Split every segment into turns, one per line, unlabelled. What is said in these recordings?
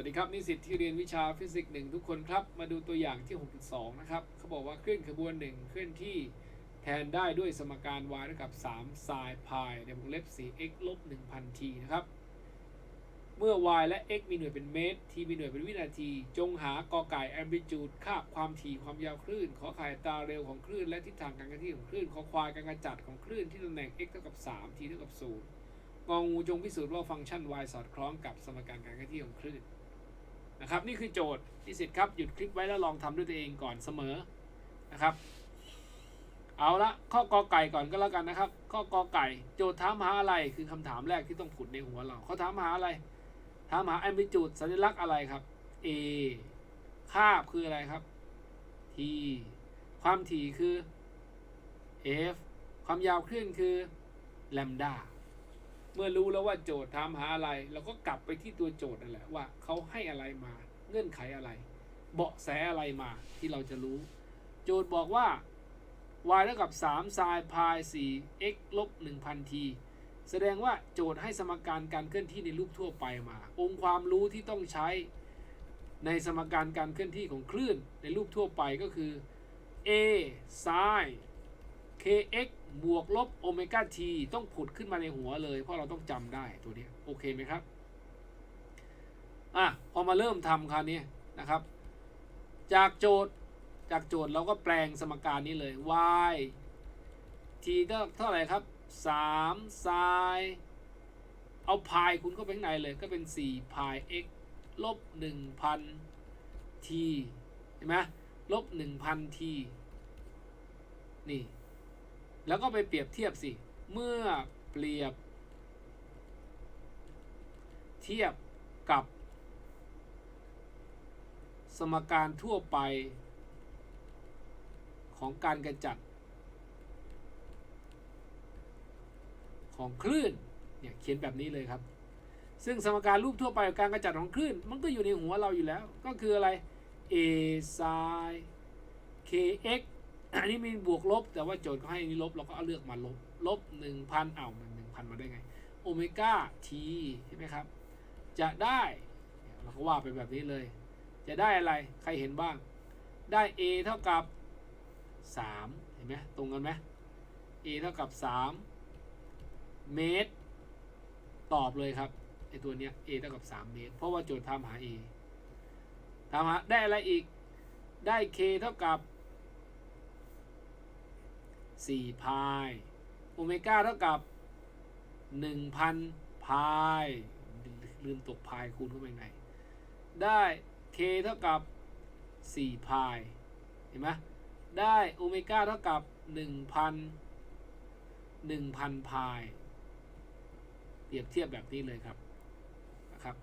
วัสดีครับ นิสิตที่เรียนวิชาฟิสิกส์หนึ่งทุกคนครับ มาดูตัวอย่างที่ 6.2 นะครับเขาบอกว่าเคลื่อนขบวนหนึ่งเคลื่อนที่แทนได้ด้วยสมการ y เท่ากับ3 sin pi ในวงเล็บ 4x ลบ 1,000 t นะครับ เมื่อ y และ x มีหน่วยเป็นเมตร t มีหน่วยเป็นวินาที จงหากอไก่ amplitude ค่าความถี่ความยาวคลื่น ขอไข่ตาเร็วของคลื่น และทิศทางการเคลื่อนที่ของคลื่น ขอควายการกระจัดของคลื่นที่ตำแหน่ง x เท่ากับ3 t เท่ากับ0งองูจงพิสูจน์ว่าฟังก์ชัน y สอดคล้องกับสมการการเคลื่อนที่ของคลื่น นะครับนี่คือโจทย์ที่สิทธิ์ครับหยุดคลิปไว้แล้วลองทำด้วยตัวเองก่อนเสมอนะครับ เอาละข้อกอไก่ก่อนก็แล้วกันนะครับ ข้อกอไก่ โจทย์ถามหาอะไรคือคำถามแรกที่ต้องผุดในหัวเราเขาถามหาอะไรถามหาแอมพลิจูดสัญลักษณ์อะไรครับ A คาบคืออะไรครับ T ความถี่คือ F ความยาวคลื่นคือแลมดา มื่อรู้แล้วว่าโจทย์ถามหาอะไรเราก็กลับไปที่ตัวโจทย์นั่นแหละว่าเขาให้อะไรมา เงื่อนไขอะไร เบาะแสอะไรมาที่เราจะรู้ โจทย์บอกว่า y เท่ากับ3 sin pi 4 x ลบ1,000 t แสดงว่าโจทย์ให้สมการการเคลื่อนที่ในรูปทั่วไปมา องค์ความรู้ที่ต้องใช้ในสมการการเคลื่อนที่ของคลื่นในรูปทั่วไปก็คือ a sin kx บวกลบโอเมก้า t ต้องผุดขึ้นมาในหัวเลย เพราะเราต้องจำได้ตัวนี้โอเคไหมครับ อะ พอมาเริ่มทำคราวนี้นะครับ จากโจทย์จากโจทย์เราก็แปลงสมการนี้เลย y t เท่าเท่าไหร่ครับ3 sin เอาพายคุณเข้าไปข้างในเลยก็เป็น4พาย x ลบ1,000 t เห็นไหมลบ1,000 t นี่ แล้วก็ไปเปรียบเทียบสิ เมื่อเปรียบ เทียบกับ สมการทั่วไป ของการกระจัด ของคลื่น เนี่ยเขียนแบบนี้เลยครับ ซึ่งสมการรูปทั่วไปของการกระจัดของคลื่น มันก็อยู่ในหัวเราอยู่แล้ว ก็คืออะไร a sin kx อันนี้มีบวกลบแต่ว่าโจทย์เขาให้นี่ลบเราก็เอาเลือกมาลบลบหนึ่งพันเอามันหนึ่งพันมาได้ไงโอเมก้าทีใช่ไหมครับ จะได้เราก็ว่าไปแบบนี้เลย จะได้อะไรใครเห็นบ้าง ได้ a เท่ากับ 3 เห็นไหมตรงกันไหม a เท่ากับ 3 เมตร ตอบเลยครับไอตัวเนี้ย a เท่ากับ 3 เมตร เพราะว่าโจทย์ทำหา a ทำหาได้อะไรอีกได้ k เท่ากับ 4พายโอเมก้าเท่ากับ 1,000พายลืมตกพายคูณเข้าไปไงได้ k เท่ากับ4พายเห็นไหมได้โอเมก้าเท่ากับ 1,000 1,000พายเปรียบเทียบแบบนี้เลยครับนะครับ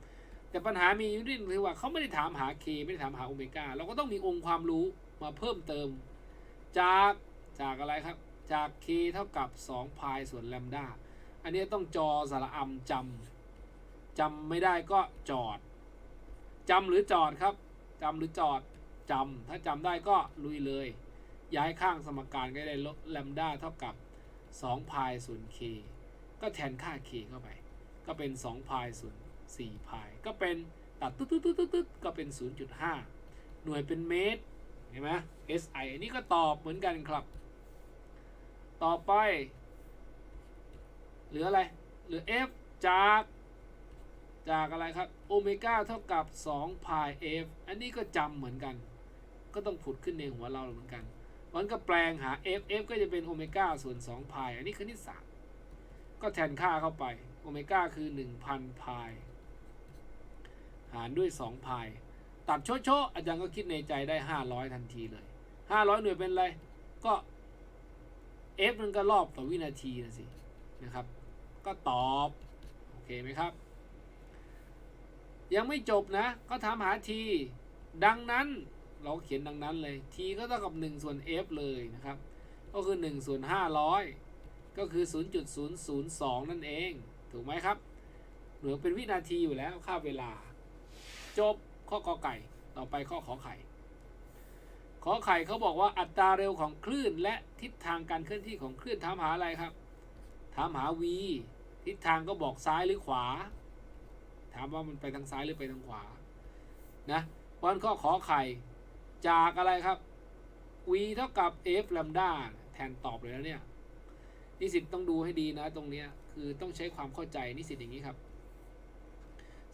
แต่ปัญหามีอยู่นิดนึงคือว่าเขาไม่ได้ถามหา k ไม่ได้ถามหาโอเมก้าเราก็ต้องมีองค์ความรู้มาเพิ่มเติม จากจากอะไรครับ จาก k เท่ากับ 2 พายส่วนแลมดาอันนี้ต้องจอสระอำจำจำไม่ได้ก็จอดจำหรือจอดครับจำหรือจอดจำถ้าจำได้ก็ลุยเลย ย้ายข้างสมการก็ได้ลดแลมดาเท่ากับ 2 พายส่วน k ก็แทนค่า k เข้าไป ก็เป็น 2 พายส่วน4พาย ก็เป็นตัดตึ๊ดตึ๊ดตึ๊ดตึ๊ดก็เป็น 0.5 หน่วยเป็นเมตร เห็นไหม SI อันนี้ก็ตอบเหมือนกันครับ ต่อไป เหลืออะไร เหลือ F จาก จากอะไรครับ โอเมก้าเท่ากับ2 pi f อันนี้ก็จำเหมือนกัน ก็ต้องผุดขึ้นในหัวเราเหมือนกันมันก็แปลงหา f f ก็จะเป็นโอเมก้าส่วน2 pi อันนี้คือนิสศาสตร์ก็แทนค่าเข้าไป โอเมก้าคือ 1,000 pi หารด้วย2 pi ตัดโชโชอาจารย์ก็คิดในใจได้ 500 ทันทีเลย 500 หน่วยเป็นอะไร ก็ f มันก็รอบต่อวินาทีนะสินะครับ ก็ตอบโอเคไหมครับ ยังไม่จบนะ ก็ถามหา t ดังนั้นเราเขียนดังนั้นเลย t ก็เท่ากับ 1 ส่วน f เลยนะครับ ก็คือ 1 ส่วน 500 ก็คือ 0.002 นั่นเอง ถูกไหมครับเหลือเป็นวินาทีอยู่แล้วค่าเวลา จบข้อกอไก่ ต่อไปข้อขอไข่ ขอไข่เขาบอกว่าอัตราเร็วของคลื่นและทิศทางการเคลื่อนที่ของคลื่นถามหาอะไรครับ ถามหา v ทิศทางก็บอกซ้ายหรือขวา ถามว่ามันไปทางซ้ายหรือไปทางขวา นะเพราะฉะนั้นข้อขอไข่จากอะไรครับ v เท่ากับ f แลมดาแทนตอบเลยแล้วเนี่ย นิสิตต้องดูให้ดีนะตรงเนี้ย คือต้องใช้ความเข้าใจนิสิตอย่างนี้ครับ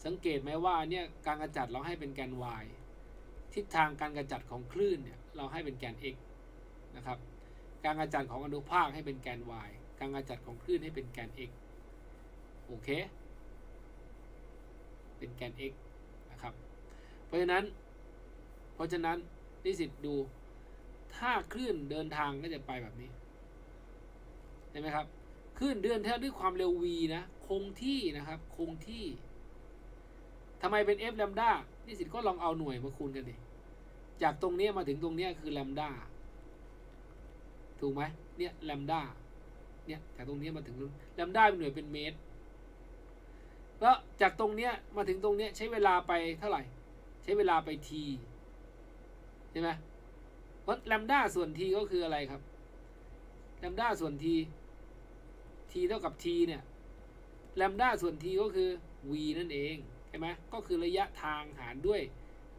สังเกตไหมว่าเนี่ยการกระจัดเราให้เป็นแกน y ทิศทางการกระจัดของคลื่นเนี่ย เราให้เป็นแกน x นะครับ การกระจัดของอนุภาคให้เป็นแกน y การกระจัดของคลื่นให้เป็นแกน x โอเค เป็นแกน x นะครับ เพราะฉะนั้น เพราะฉะนั้นนิสิตดู ถ้าคลื่นเดินทางก็จะไปแบบนี้เห็นไหมครับคลื่นเดินเท่าด้วยความเร็ว v นะ คงที่นะครับ คงที่ทำไมเป็น f แลมดานิสิตก็ลองเอาหน่วยมาคูณกันดิ จากตรงนี้มาถึงตรงนี้คือแลมดาถูกไหมเนี่ยแลมดาเนี่ยจากตรงนี้มาถึงแลมดาเป็นหน่วยเป็นเมตร แล้วจากตรงเนี้ยมาถึงตรงเนี้ยใช้เวลาไปเท่าไหร่ ใช้เวลาไป t ใช่ไหมเพราะแลมดาส่วน t ก็คืออะไรครับแลมดาส่วน t t เท่ากับ t เนี่ยแลมดาส่วน t ก็คือ v นั่นเองใช่ไหมก็คือระยะทางหารด้วย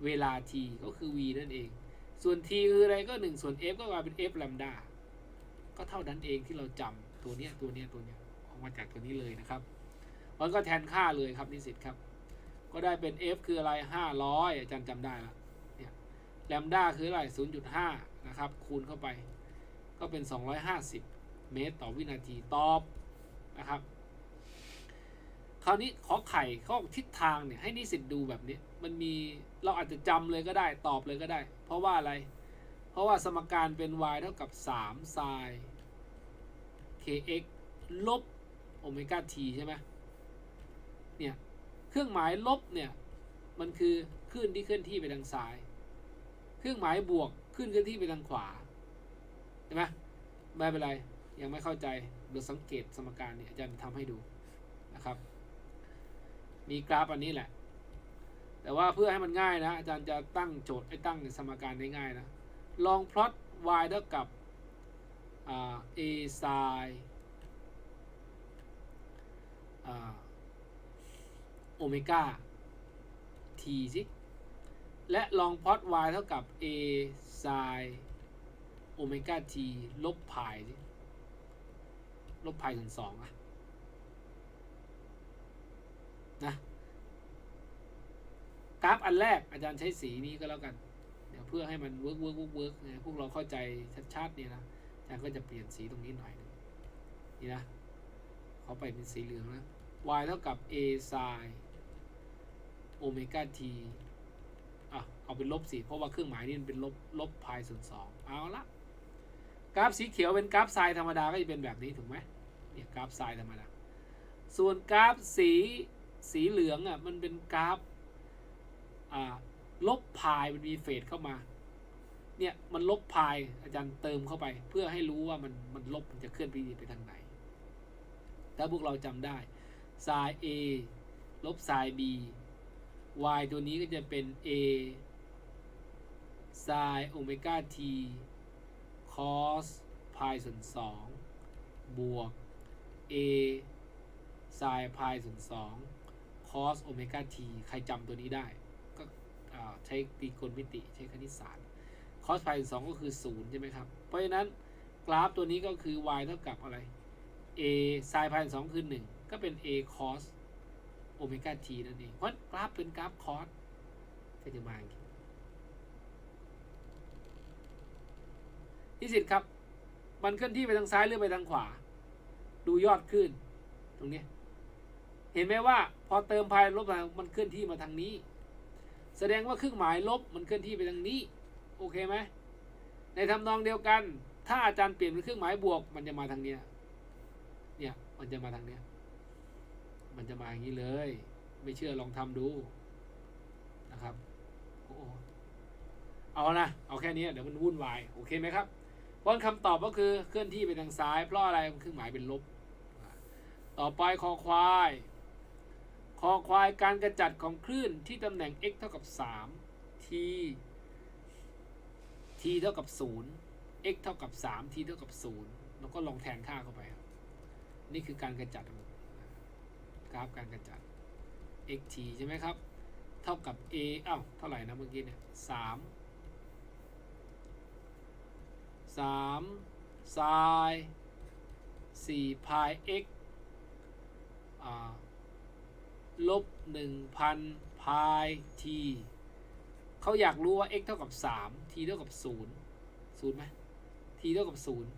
เวลา t ก็คือ v นั่นเอง ส่วน t คืออะไรก็ 1 ส่วน f ก็กลายเป็น f แลมดาก็เท่านั้นเองที่เราจำตัวเนี้ยตัวเนี้ยตัวเนี้ยออกมาจากตัวนี้เลยนะครับมันก็แทนค่าเลยครับนิสิตครับ ก็ได้เป็น f คืออะไร 500 อาจารย์จำได้ละเนี่ยแลมดาคืออะไร 0.5 นะครับ คูณเข้าไป ก็เป็น 250 เมตรต่อวินาทีตอบนะครับ คราวนี้ขอไข่ข้อทิศทางเนี่ยให้นิสิตดูแบบนี้ มันมีเราอาจจะจำเลยก็ได้ตอบเลยก็ได้ เพราะว่าอะไร เพราะว่าสมการเป็น y เท่ากับ3 sin kx ลบโอเมก้า t ใช่ไหมเนี่ยเครื่องหมายลบเนี่ยมันคือคลื่นที่เคลื่อนที่ไปทางซ้าย เครื่องหมายบวกคลื่นเคลื่อนที่ไปทางขวาเห็นไหมไม่เป็นไรยังไม่เข้าใจเดี๋ยวสังเกตสมการเนี่ยอาจารย์ทำให้ดูนะครับ มีกราฟอันนี้แหละ แต่ว่าเพื่อให้มันง่ายนะ อาจารย์จะตั้งโจทย์ให้ตั้งสมการได้ง่ายนะ ลองพลอต y เท่ากับ a sin โอเมก้า t สิและลองพลอต y เท่ากับ a sin โอเมก้า t ลบพายสิลบพายส่วนสองอะนะ กราฟอันแรกอาจารย์ใช้สีนี้ก็แล้วกันเดี๋ยวเพื่อให้มันเวิร์กเวิร์กเวิร์กเวิร์กนะพวกเราเข้าใจชัดๆเนี่ยนะอาจารย์ก็จะเปลี่ยนสีตรงนี้หน่อยหนึงนี่นะเขาไปเป็นสีเหลืองนะ y เท่ากับ a sin โอเมก้า t อะเอาเป็นลบสิเพราะว่าเครื่องหมายนี่มันเป็นลบลบพายส่วนสองเอาละกราฟสีเขียวเป็นกราฟไซน์ธรรมดาก็จะเป็นแบบนี้ถูกไหมเนี่ยกราฟไซน์ธรรมดาส่วนกราฟสีสีเหลืองอะมันเป็นกราฟ ลบพายมันมีเฟสเข้ามา เนี่ยมันลบพายอาจารย์เติมเข้าไป เพื่อให้รู้ว่ามันมันลบมันจะเคลื่อนไปไปทางไหน ถ้าพวกเราจำได้ sin A ลบ sin B y ตัวนี้ก็จะเป็น a sin โอเมก้า t cos พายส่วน2บวก a sin พายส่วน2 cos โอเมก้า t ใครจำตัวนี้ได้ ใช้ตรีโกณมิติใช้คณิตศาสตร์ cos พายส่วน2ก็คือ0ใช่ไหมครับ เพราะฉะนั้นกราฟตัวนี้ก็คือ y เท่ากับอะไร a sin พายส่วน2คือ1ก็เป็น a cos โอเมก้า t นั่นเอง เพราะกราฟเป็นกราฟคอสก็จะมาอย่างนี้ที่สิทธ์ครับ มันเคลื่อนที่ไปทางซ้ายหรือไปทางขวา ดูยอดขึ้น ตรงนี้ เห็นไหมว่า พอเติมพายลบมามันเคลื่อนที่มาทางนี้ แสดงว่าเครื่องหมายลบมันเคลื่อนที่ไปทางนี้ โอเคไหมในทำนองเดียวกัน ถ้าอาจารย์เปลี่ยนเป็นเครื่องหมายบวก มันจะมาทางเนี้ยเนี่ยมันจะมาทางเนี้ยมันจะมาอย่างนี้เลย ไม่เชื่อลองทำดูนะครับโอ้เอานะเอาแค่นี้เดี๋ยวมันวุ่นวายโอเคไหมครับเพราะคำตอบก็คือเคลื่อนที่ไปทางซ้าย เพราะอะไรเครื่องหมายเป็นลบ ต่อไปคอควาย คอควายการกระจัดของคลื่นที่ตำแหน่ง x เท่ากับ 3 t t เท่ากับ 0 x เท่ากับ 3 t เท่ากับ 0 แล้วก็ลองแทนค่าเข้าไปครับ นี่คือการกระจัดกราฟการกระจัด xt ใช่ไหมครับ เท่ากับ a เอ้า เท่าไหร่นะเมื่อกี้เนี่ยสามสามไซสี่พาย x อ่า ลบหนึ่งพันพาย t เขาอยากรู้ว่า x เท่ากับสาม t เท่ากับศูนย์ศูนย์ไหม t เท่ากับศูนย์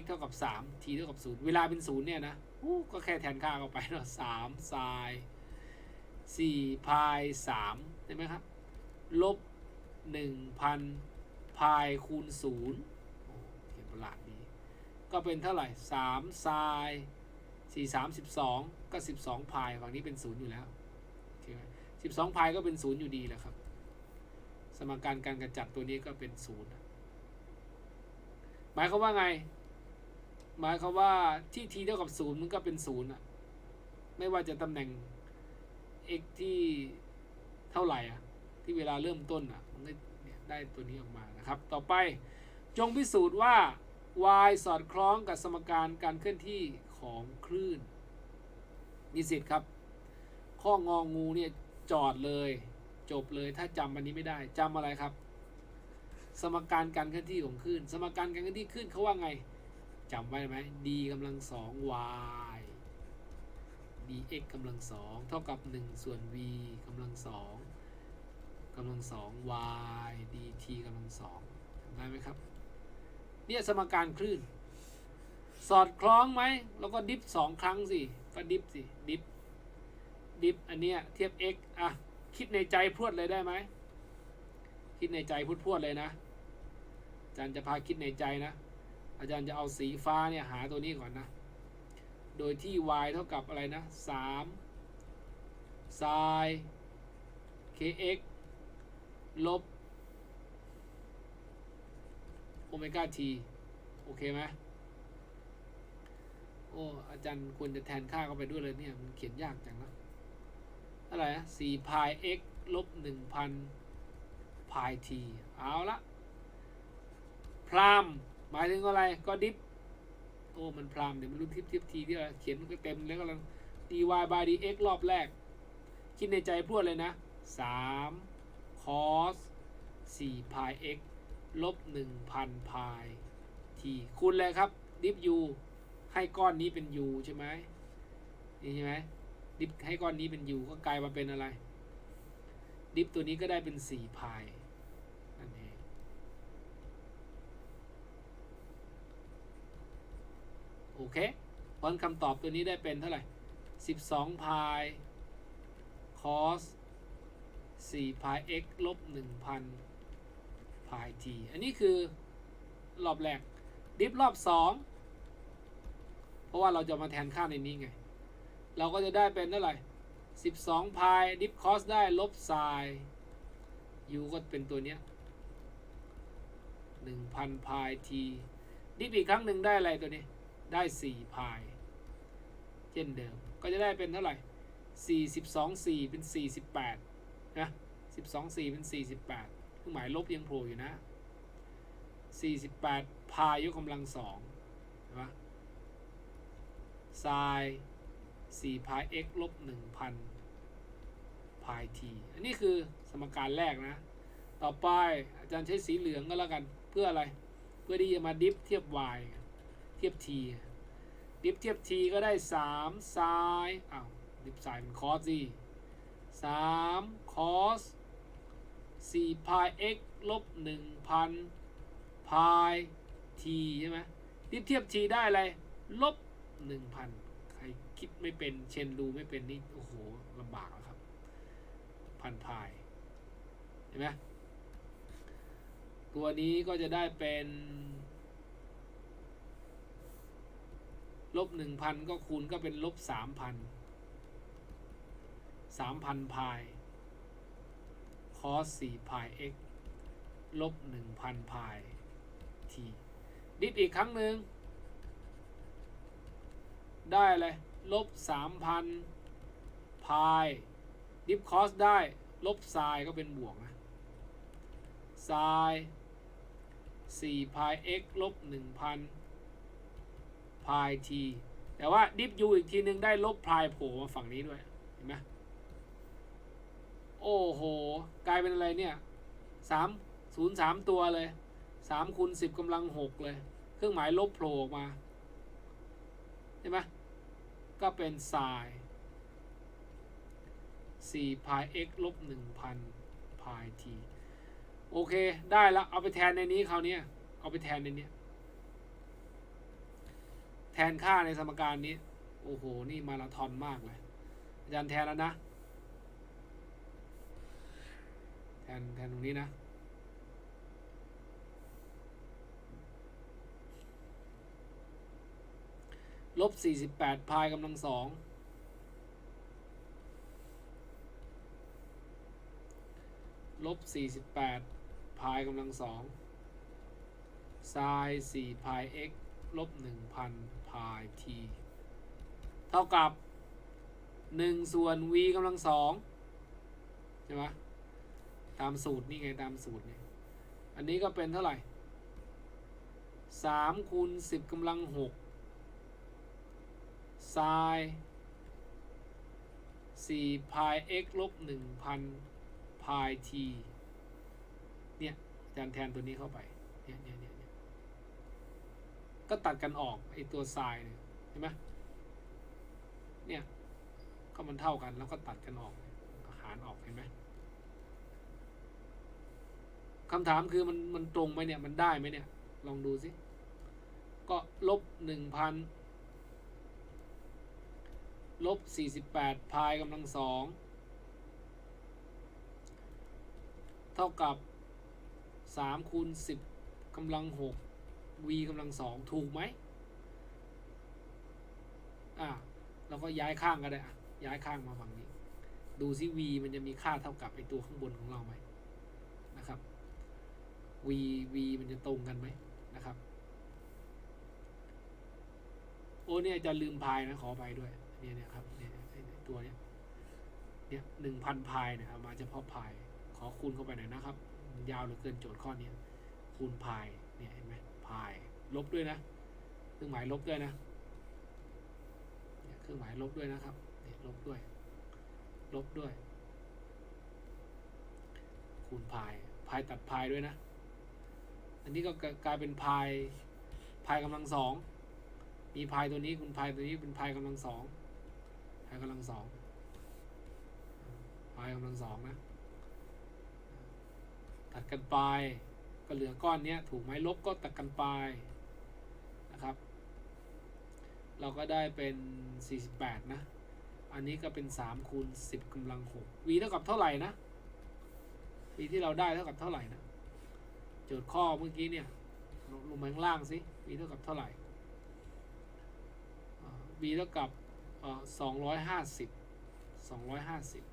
x เท่ากับสาม t เท่ากับศูนย์เวลาเป็นศูนย์เนี่ยนะก็แค่แทนค่าเข้าไปเนาะสามไซสี่พายสามใช่ไหมครับ ลบหนึ่งพันพายคูณศูนย์โอ้เขียนประหลาดดี ก็เป็นเท่าไหร่สามไซ สี่สามสิบสองก็สิบสองพายฝั่งนี้เป็นศูนย์อยู่แล้วโอเคไหมสิบสองพายก็เป็นศูนย์อยู่ดีแหละครับ สมการการกระจัดตัวนี้ก็เป็นศูนย์หมายความว่าไง หมายความว่าที่ t เท่ากับศูนย์มันก็เป็นศูนย์อะไม่ว่าจะตำแหน่ง x ที่เท่าไหร่อะที่เวลาเริ่มต้นอะมันก็ได้ตัวนี้ออกมานะครับ ต่อไปจงพิสูจน์ว่า y สอดคล้องกับสมการการเคลื่อนที่ ของคลื่นนิสิตครับ ข้ององูเนี่ยจอดเลย จบเลยถ้าจำอันนี้ไม่ได้จำอะไรครับ สมการการเคลื่อนที่ของคลื่น สมการการเคลื่อนที่คลื่นเขาว่าไงจำไว้ไหม d กำลังสอง y dx กำลังสองเท่ากับ 1 ส่วน v กำลังสองกำลังสอง y dt กำลังสองจำได้ไหมครับ เนี่ยสมการคลื่น สอดคล้องไหม แล้วก็ดิฟสองครั้งสิ ก็ดิฟสิ ดิฟ ดิฟ อันเนี้ยเทียบ x อะ คิดในใจพรวดเลยได้ไหม คิดในใจพูดพรวดเลยนะ อาจารย์จะพาคิดในใจนะ อาจารย์จะเอาสีฟ้าเนี่ยหาตัวนี้ก่อนนะ โดยที่ y เท่ากับอะไรนะ3 sin kx ลบโอเมก้า t โอเคไหม โอ้อาจารย์ควรจะแทนค่าเข้าไปด้วยเลยเนี่ย มันเขียนยากจังนะเท่าไหร่นะ4 pi x ลบ1,000 pi t เอาละพรามหมายถึงอะไรก็ดิฟโอ้มันพรามเดี๋ยวมันรู้ทิปทิปทีที่เราเขียนมันก็เต็มแล้วก็ลัง dy by dx รอบแรก คิดในใจพรวดเลยนะ3 cos 4 pi x ลบ1,000 pi t คูณเลยครับดิฟ u ให้ก้อนนี้เป็น u ใช่ไหมนี่ใช่ไหมดิฟให้ก้อนนี้เป็น u ก็กลายมาเป็นอะไร ดิฟตัวนี้ก็ได้เป็น4 pi นั่นเองโอเคเพราะคำตอบตัวนี้ได้เป็นเท่าไหร่ 12พาย cos 4พาย x ลบ1,000พาย t อันนี้คือรอบแรก ดิฟรอบ 2 เพราะว่าเราจะมาแทนค่าในนี้ไง เราก็จะได้เป็นเท่าไหร่12พายดิฟ cos ได้ลบ sin u ก็เป็นตัวเนี้ย1,000พาย t ดิฟอีกครั้งหนึ่งได้อะไรตัวนี้ ได้4พายเช่นเดิม ก็จะได้เป็นเท่าไหร่42 4เป็น48นะ12 4เป็น48เครื่องหมายลบยังโผล่อยู่นะ48พายยกกำลังสองเห็นปะ sin 4พาย x ลบ1,000พาย t อันนี้คือสมการแรกนะ ต่อไปอาจารย์ใช้สีเหลืองก็แล้วกัน เพื่ออะไร เพื่อที่จะมาดิฟเทียบ y เทียบ t ดิฟเทียบ t ก็ได้3 sin อ้าวดิฟ sin เป็น cos สิ3 cos 4 pi x ลบ1,000 pi t ใช่ไหมดิฟเทียบ t ได้อะไร ลบ 1,000ใครคิดไม่เป็นเชนดูไม่เป็นนี่โอ้โหลำบากแล้วครับ พันพาย เห็นไหมตัวนี้ก็จะได้เป็นลบหนึ่งพันก็คูณก็เป็นลบสามพันสามพันพายคอสสี่พาย x ลบหนึ่งพันพาย t ดิฟอีกครั้งหนึ่ง ได้อะไรลบสามพันพายดิฟคอสได้ ลบไซน์ก็เป็นบวกนะไซน์สี่พาย x ลบหนึ่งพันพาย t แต่ว่าดิฟ u อีกทีนึงได้ลบพายโผล่มาฝั่งนี้ด้วย เห็นไหมโอ้โห กลายเป็นอะไรเนี่ยสามศูนย์สามตัวเลยสามคูณสิบกำลังหกเลย เครื่องหมายลบโผล่ออกมา ใช่ไหมก็เป็นไซน์สี่พาย x ลบหนึ่งพันพาย t โอเค ได้แล้ว เอาไปแทนในนี้คราวนี้เอาไปแทนในนี้ แทนค่าในสมการนี้ โอ้โห นี่มาราธอนมากเลย อาจารย์แทนแล้วนะ แทนแทนตรงนี้นะ ลบสี่สิบแปดพายกำลังสองลบสี่สิบแปดพายกำลังสองไซน์สี่พาย x ลบหนึ่งพันพาย t เท่ากับหนึ่งส่วน v กำลังสองใช่ไหมตามสูตรนี่ไงตามสูตรนี่อันนี้ก็เป็นเท่าไหร่สามคูณสิบกำลังหก ไซน์สี่พาย x ลบหนึ่งพันพาย t เนี่ยอาจารย์แทนตัวนี้เข้าไป เนี่ยเนี่ยเนี่ยก็ตัดกันออกไอตัวไซน์เนี่ยเห็นไหมเนี่ยก็มันเท่ากันแล้วก็ตัดกันออกก็หารออกเห็นไหมคำถามคือมันมันตรงไหมเนี่ยมันได้ไหมเนี่ย ลองดูสิ ก็ลบหนึ่งพัน ลบสี่สิบแปดพายกำลังสองเท่ากับสามคูณสิบกำลังหก v กำลังสองถูกไหมอะเราก็ย้ายข้างก็ได้อะย้ายข้างมาฝั่งนี้ ดูซิ v มันจะมีค่าเท่ากับไอตัวข้างบนของเราไหมนะครับ v v มันจะตรงกันไหมนะครับ โอ้เนี่ยจะลืมพายนะขอไปด้วย เนี่ยเนี่ยครับเนี่ยตัวเนี้ยเนี่ยหนึ่งพันพายเนี่ยเอามาเฉพาะพาย ขอคูณเข้าไปหน่อยนะครับ ยาวเหลือเกินโจทย์ข้อเนี้ยคูณพายเนี่ยเห็นไหมพาย ลบด้วยนะเครื่องหมายลบด้วยนะเนี่ยเครื่องหมายลบด้วยนะครับเนี่ยลบด้วย ลบด้วย คูณพายพายตัดพายด้วยนะ อันนี้ก็กลายเป็นพายพายกำลังสองมีพายตัวนี้คูณพายตัวนี้เป็นพายกำลังสอง พายกำลังสองพายกำลังสองนะ ตัดกันไป ก็เหลือก้อนเนี้ยถูกไหมลบก็ตัดกันไปนะครับ เราก็ได้เป็น 48 นะ อันนี้ก็เป็น 3 คูณ 10กำลัง 6 v เท่ากับเท่าไหร่นะ v ที่เราได้เท่ากับเท่าไหร่นะโจทย์ข้อเมื่อกี้เนี่ยลงมาข้างล่างสิ v เท่ากับเท่าไหร่ v เท่ากับ สองร้อยห้าสิบสองร้อยห้าสิบ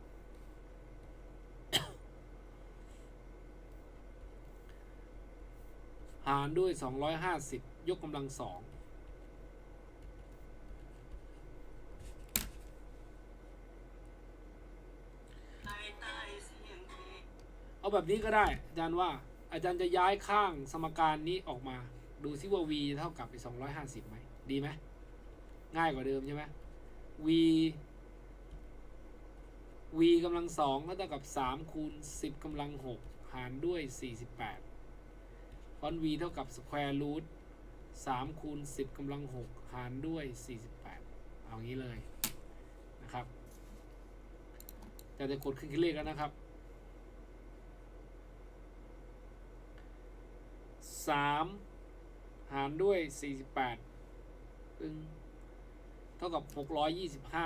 หารด้วยสองร้อยห้าสิบยกกำลังสองเอาแบบนี้ก็ได้ อาจารย์ว่า อาจารย์จะย้ายข้างสมการนี้ออกมา ดูซิว่า v เท่ากับไป250ไหม ดีไหม ง่ายกว่าเดิมใช่ไหม v v กำลังสองก็เท่ากับ3คูณ10กำลัง6หารด้วย48เพราะ v เท่ากับ square root 3คูณ10กำลัง6หารด้วย48เอางี้เลยนะครับจะจะกดขึ้นคิเลขแล้วนะครับสามหารด้วยสี่สิบแปดซึ่ง เท่ากับหกร้อยยี่สิบห้า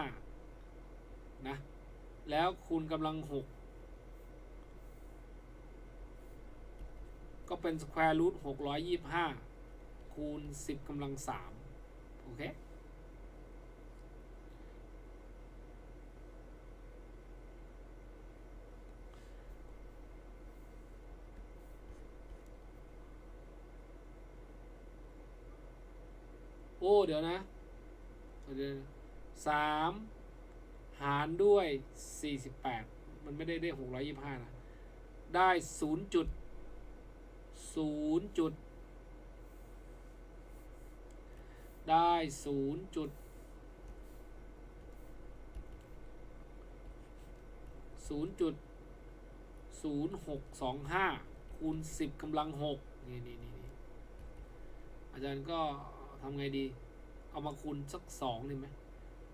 นะ แล้วคูณกำลังหกก็เป็นสแควร์รูทหกร้อยยี่สิบห้าคูณสิบกำลังสามโอเคโอ้ เดี๋ยวนะ สามหารด้วยสี่สิบแปดมันไม่ได้ได้หกร้อยยี่ห้านะ ได้ศูนย์จุดศูนย์จุดได้ศูนย์จุดศูนย์จุดศูนย์หกสองห้าคูณสิบกำลังหกนี่นี่นี่นี่อาจารย์ก็ทำไงดี เอามาคูณสักสองนี่ไหม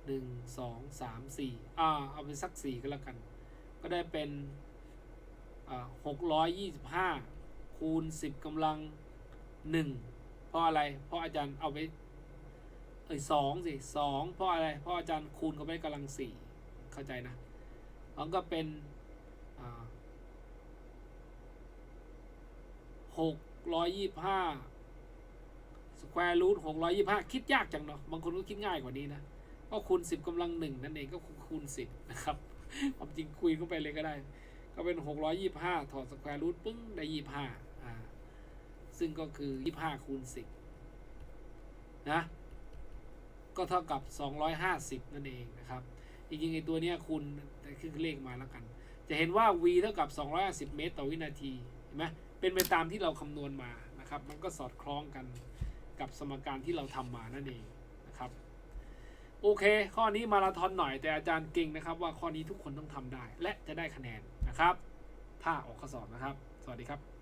หนึ่งสองสามสี่อ่า เอาไปสักสี่ก็แล้วกัน ก็ได้เป็นอ่าหกร้อยยี่สิบห้าคูณสิบกำลังหนึ่งเพราะอะไร เพราะอาจารย์เอาไปเอ้ยสองสิสองเพราะอะไร เพราะอาจารย์คูณเข้าไปกำลังสี่เข้าใจนะมันก็เป็นหกร้อยยี่ห้า สแควร์รูทหกร้อยยี่ห้าคิดยากจังเนาะบางคนก็คิดง่ายกว่านี้นะก็คูณสิบกำลังหนึ่งนั่นเองก็คูณสิบนะครับความจริงคุยเข้าไปเลยก็ได้ ก็เป็นหกร้อยยี่ห้าถอดสแควร์รูทปึ้งได้ยี่ห้าอ่าซึ่งก็คือยี่ห้าคูณสิบนะก็เท่ากับสองร้อยห้าสิบนั่นเองนะครับจริงๆไอ้ตัวเนี้ยคูณแต่คือเลขมาแล้วกัน จะเห็นว่า v เท่ากับ 250 เมตร ต่อวินาที เห็นไหมเป็นไปตามที่เราคำนวณมานะครับ มันก็สอดคล้องกัน กับสมการที่เราทำมานั่นเองนะครับโอเค ข้อนี้มาราธอนหน่อยแต่อาจารย์เก่งนะครับ ว่าข้อนี้ทุกคนต้องทำได้ และจะได้คะแนนนะครับ ถ้าออกข้อสอบนะครับ สวัสดีครับ